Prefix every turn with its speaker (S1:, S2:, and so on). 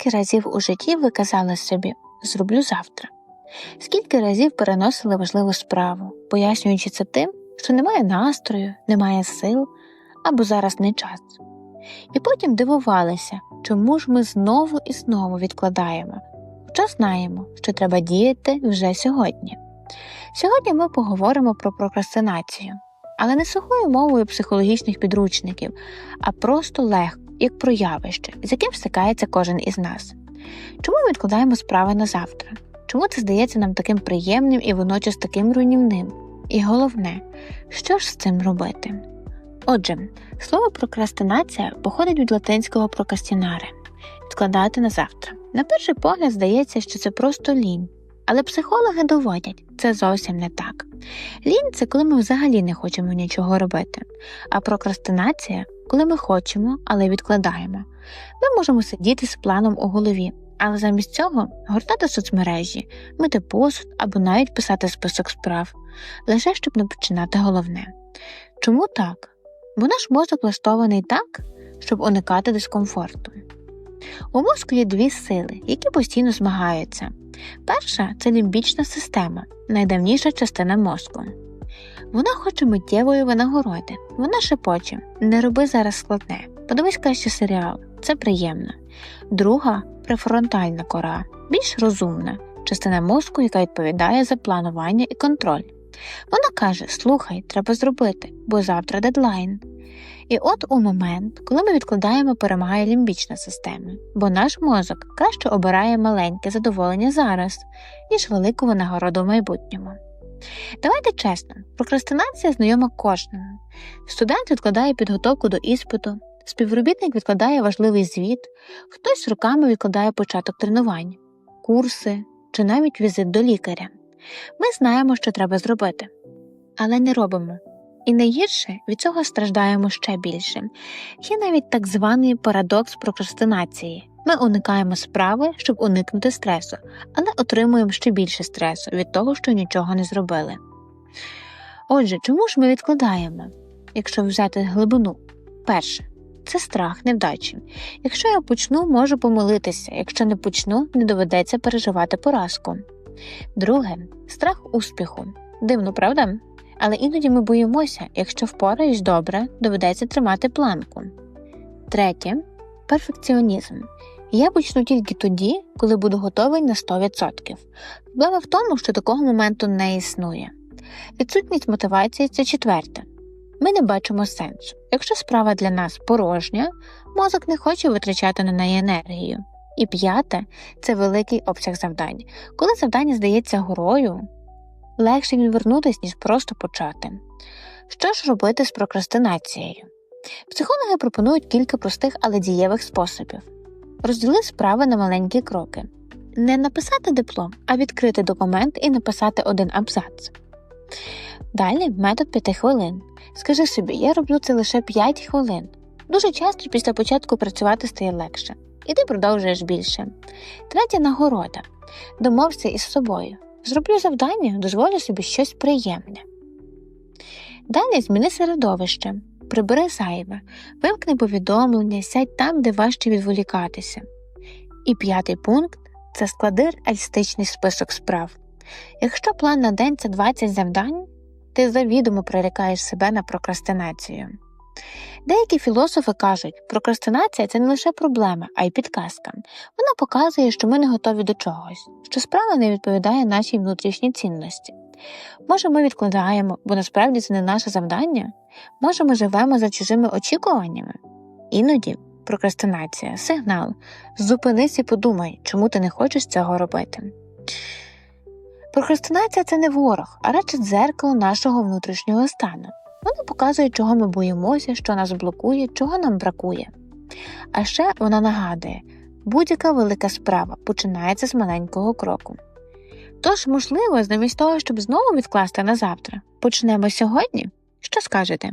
S1: Скільки разів у житті ви казали собі зроблю завтра? Скільки разів переносили важливу справу, пояснюючи це тим, що немає настрою, немає сил або зараз не час. І потім дивувалися, чому ж ми знову і знову відкладаємо, хоча знаємо, що треба діяти вже сьогодні. Сьогодні ми поговоримо про прокрастинацію, але не сухою мовою психологічних підручників, а просто легко, як про явище, з яким стикається кожен із нас. Чому ми відкладаємо справи на завтра? Чому це здається нам таким приємним і водночас таким руйнівним? І головне, що ж з цим робити? Отже, слово прокрастинація походить від латинського прокастінаре відкладати на завтра. На перший погляд здається, що це просто лінь, але психологи доводять, це зовсім не так. Лінь це коли ми взагалі не хочемо нічого робити, а прокрастинація коли ми хочемо, але відкладаємо. Ми можемо сидіти з планом у голові, але замість цього гортати соцмережі, мити посуд або навіть писати список справ, лише щоб не починати головне. Чому так? Бо наш мозок влаштований так, щоб уникати дискомфорту. У мозку є дві сили, які постійно змагаються. Перша це лімбічна система, найдавніша частина мозку. Вона хоче миттєвої винагороди. Вона шепоче не роби зараз складне, подивись краще серіал, це приємно. Друга префронтальна кора, більш розумна, частина мозку, яка відповідає за планування і контроль. Вона каже: Слухай, треба зробити, бо завтра дедлайн. І от у момент, коли ми відкладаємо, перемагає лімбічна система, бо наш мозок краще обирає маленьке задоволення зараз, ніж велику винагороду в майбутньому. Давайте чесно, прокрастинація знайома кожному. Студент відкладає підготовку до іспиту, співробітник відкладає важливий звіт, хтось руками відкладає початок тренувань, курси чи навіть візит до лікаря. Ми знаємо, що треба зробити, але не робимо. І найгірше від цього страждаємо ще більше. Є навіть так званий парадокс прокрастинації. Ми уникаємо справи, щоб уникнути стресу, але отримуємо ще більше стресу від того, що нічого не зробили. Отже, чому ж ми відкладаємо? Якщо взяти глибину, перше це страх невдачі. Якщо я почну, можу помилитися, якщо не почну, не доведеться переживати поразку. Друге страх успіху. Дивно, правда? Але іноді ми боїмося, якщо впораюсь добре, доведеться тримати планку. Третє перфекціонізм. Я почну тільки тоді, коли буду готовий на 100%. Проблема в тому, що такого моменту не існує. Відсутність мотивації це четверте. Ми не бачимо сенсу. Якщо справа для нас порожня, мозок не хоче витрачати на неї енергію. І п'яте це великий обсяг завдань. Коли завдання здається горою, легше відвернутися, ніж просто почати. Що ж робити з прокрастинацією? Психологи пропонують кілька простих, але дієвих способів. Розділи справи на маленькі кроки. Не написати диплом, а відкрити документ і написати один абзац. Далі метод 5 хвилин. Скажи собі, я роблю це лише 5 хвилин. Дуже часто після початку працювати стає легше, і ти продовжуєш більше. Третя нагорода. Домовся із собою. Зроблю завдання, дозволю собі щось приємне. Далі зміни середовище, прибери зайве, вимкни повідомлення, сядь там, де важче відволікатися. І п'ятий пункт це склади реалістичний список справ. Якщо план на день це 20 завдань, ти завідомо прирікаєш себе на прокрастинацію. Деякі філософи кажуть, прокрастинація це не лише проблема, а й підказка. Вона показує, що ми не готові до чогось, що справа не відповідає нашій внутрішній цінності. Може, ми відкладаємо, бо насправді це не наше завдання, може, ми живемо за чужими очікуваннями. Іноді прокрастинація сигнал. Зупинись і подумай, чому ти не хочеш цього робити. Прокрастинація це не ворог, а радше дзеркало нашого внутрішнього стану. Вона показує, чого ми боїмося, що нас блокує, чого нам бракує. А ще вона нагадує, будь-яка велика справа починається з маленького кроку. Тож, можливо, замість того, щоб знову відкласти на завтра, почнемо сьогодні? Що скажете?